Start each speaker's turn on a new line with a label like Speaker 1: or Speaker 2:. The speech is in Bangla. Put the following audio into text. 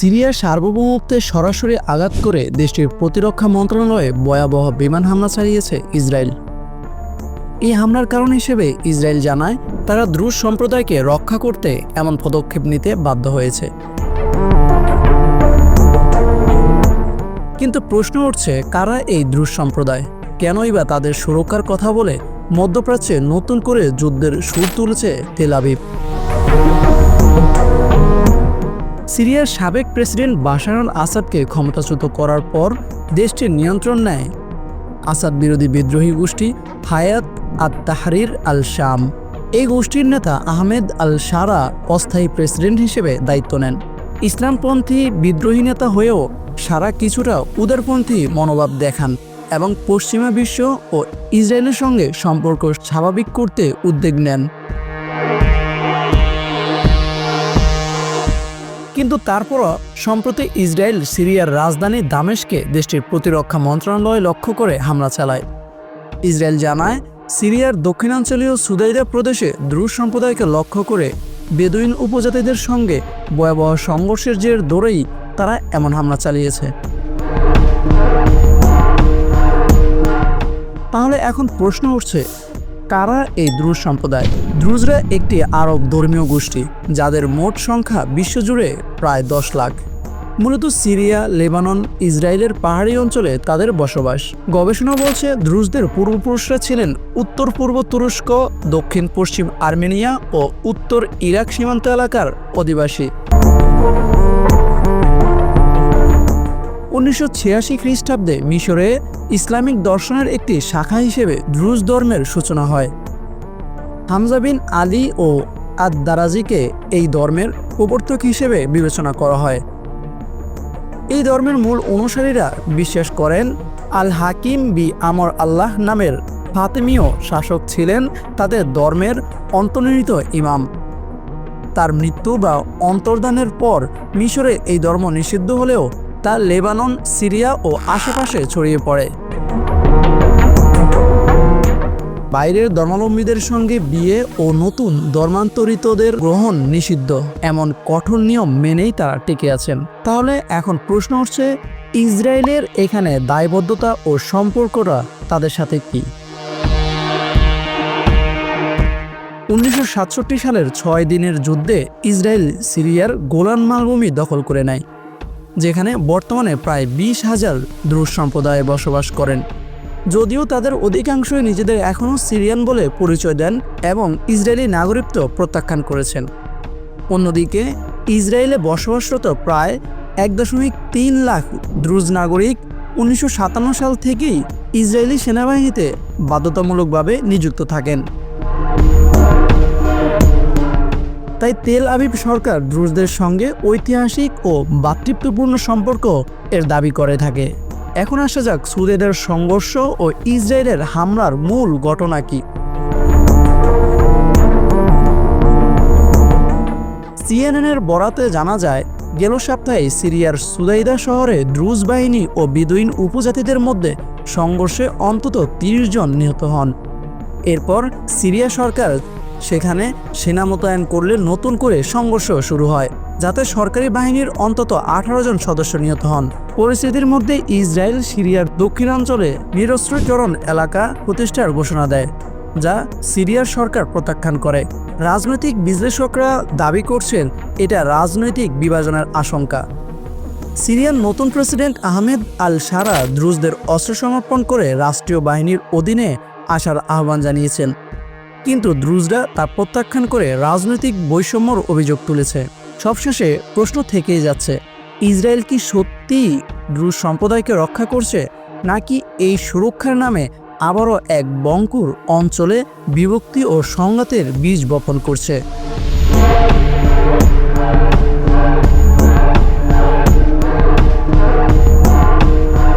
Speaker 1: সিরিয়ার সার্বভৌমত্বে সরাসরি আঘাত করে দেশটির প্রতিরক্ষা মন্ত্রণালয়ে ভয়াবহ বিমান হামলা চালিয়েছে ইসরায়েল। এই হামলার কারণ হিসেবে ইসরায়েল জানায় তারা দ্রুজ সম্প্রদায়কে রক্ষা করতে এমন পদক্ষেপ নিতে বাধ্য হয়েছে। কিন্তু প্রশ্ন উঠছে, কারা এই দ্রুজ সম্প্রদায়? কেনই বা তাদের সুরক্ষার কথা বলে মধ্যপ্রাচ্যে নতুন করে যুদ্ধের সুর তুলেছে তেল আবিব। সিরিয়ার সাবেক প্রেসিডেন্ট বাশার আসাদকে ক্ষমতাচ্যুত করার পর দেশটির নিয়ন্ত্রণ নেয়। আসাদ বিরোধী বিদ্রোহী গোষ্ঠী হায়াত আত তাহরির আল শাম এই গোষ্ঠীর নেতা আহমেদ আল সারা অস্থায়ী প্রেসিডেন্ট হিসেবে দায়িত্ব নেন। ইসলামপন্থী বিদ্রোহী নেতা হয়েও সারা কিছুটা উদারপন্থী মনোভাব দেখান এবং পশ্চিমা বিশ্ব ও ইসরায়েলের সঙ্গে সম্পর্ক স্বাভাবিক করতে উদ্যোগ নেন। কিন্তু তারপরও, সম্প্রতি ইসরায়েল, সিরিয়ার রাজধানী দামেশকে দেশটির প্রতিরক্ষা মন্ত্রণালয় লক্ষ্য করে হামলা চালায়। ইসরায়েল জানায়, সিরিয়ার দক্ষিণাঞ্চলীয় সুদাইদা প্রদেশে দ্রুজ সম্প্রদায়কে লক্ষ্য করে বেদুইন উপজাতিদের সঙ্গে ভয়াবহ সংঘর্ষের জের দৌড়েই তারা এমন হামলা চালিয়েছে। তাহলে এখন প্রশ্ন উঠছে কারা এই দ্রুজ সম্প্রদায়? দ্রুজরা একটি আরব ধর্মীয় গোষ্ঠী, যাদের মোট সংখ্যা বিশ্বজুড়ে প্রায় দশ লাখ। মূলত সিরিয়া, লেবানন, ইসরায়েলের পাহাড়ি অঞ্চলে তাদের বসবাস। গবেষণা বলছে দ্রুজদের পূর্বপুরুষরা ছিলেন উত্তর পূর্ব তুরস্ক, দক্ষিণ পশ্চিম আর্মেনিয়া ও উত্তর ইরাক সীমান্ত এলাকার অধিবাসী। উনিশশো ছিয়াশি খ্রিস্টাব্দে মিশরে ইসলামিক দর্শনের একটি শাখা হিসেবে দ্রুজ ধর্মের সূচনা হয়। হামজা বিন আলী ও আদ দারাজিকে এই ধর্মের প্রবর্তক হিসেবে বিবেচনা করা হয়। এই ধর্মের মূল অনুসারীরা বিশ্বাস করেন আল হাকিম বি আমর আল্লাহ নামের ফাতেমীয় শাসক ছিলেন তাদের ধর্মের অন্তর্নিহিত ইমাম। তার মৃত্যু বা অন্তর্দানের পর মিশরে এই ধর্ম নিষিদ্ধ হলেও তা লেবানন, সিরিয়া ও আশেপাশে ছড়িয়ে পড়ে। বাইরের ধর্মাবলম্বীদের সঙ্গে বিয়ে ও নতুন ধর্মান্তরিতদের গ্রহণ নিষিদ্ধ। এমন কঠোর নিয়ম মেনেই তারা টিকে আছেন। তাহলে এখন প্রশ্ন উঠছে, ইসরায়েলের এখানে দায়বদ্ধতা ও সম্পর্কটা তাদের সাথে কি? উনিশশো সাতষট্টি সালের ছয় দিনের যুদ্ধে ইসরায়েল সিরিয়ার গোলান মালভূমি দখল করে নেয়। যেখানে বর্তমানে প্রায় বিশ হাজার দ্রুজ সম্প্রদায় বসবাস করেন। যদিও তাদের অধিকাংশই নিজেদের এখনও সিরিয়ান বলে পরিচয় দেন এবং ইসরায়েলি নাগরিকত্ব প্রত্যাখ্যান করেছেন। অন্যদিকে, ইসরায়েলে বসবাসরত প্রায় এক দশমিক তিন লাখ দ্রুজ নাগরিক উনিশশো সাতান্ন সাল থেকেই ইসরায়েলি সেনাবাহিনীতে বাধ্যতামূলকভাবে নিযুক্ত থাকেন। তাই তেল আবিব সরকার দ্রুজদের সঙ্গে ঐতিহাসিক ও ভ্রাতৃত্বপূর্ণ সম্পর্ক এর দাবি করে থাকে। এখন আসা যাক সুদেদের সংঘর্ষ ও ইসরায়েলের হামলার মূল ঘটনা কি। সিএনএনের বরাতে জানা যায়, গেল সপ্তাহে সিরিয়ার সুদাইদা শহরে দ্রুজ বাহিনী ও বিদুইন উপজাতিদের মধ্যে সংঘর্ষে অন্তত তিরিশ জন নিহত হন। এরপর সিরিয়া সরকার সেখানে সেনা মোতায়েন করলে নতুন করে সংঘর্ষ শুরু হয়, যাতে সরকারি বাহিনীর অন্তত আঠারো জন সদস্য নিহত হন। পরিস্থিতির মধ্যে ইসরায়েল, সিরিয়ার দক্ষিণাঞ্চলে নিরস্ত্রীকরণ এলাকা প্রতিষ্ঠার ঘোষণা দেয়, যা সিরিয়ার সরকার প্রত্যাখ্যান করে। রাজনৈতিক বিশ্লেষকরা দাবি করছেন, এটা রাজনৈতিক বিভাজনের আশঙ্কা। সিরিয়ার নতুন প্রেসিডেন্ট আহমেদ আল সারা দ্রুজদের অস্ত্র সমর্পণ করে রাষ্ট্রীয় বাহিনীর অধীনে আসার আহ্বান জানিয়েছেন। কিন্তু দ্রুজরা তা প্রত্যাখ্যান করে রাজনৈতিক বৈষম্যর অভিযোগ তুলেছে। সবশেষে প্রশ্ন থেকেই যাচ্ছে, ইসরায়েল কি সত্যিই দ্রুজ সম্প্রদায়কে রক্ষা করছে, নাকি এই সুরক্ষার নামে আবারও এক বঙ্কুর অঞ্চলে বিভক্তি ও সংঘাতের বীজ বপন করছে?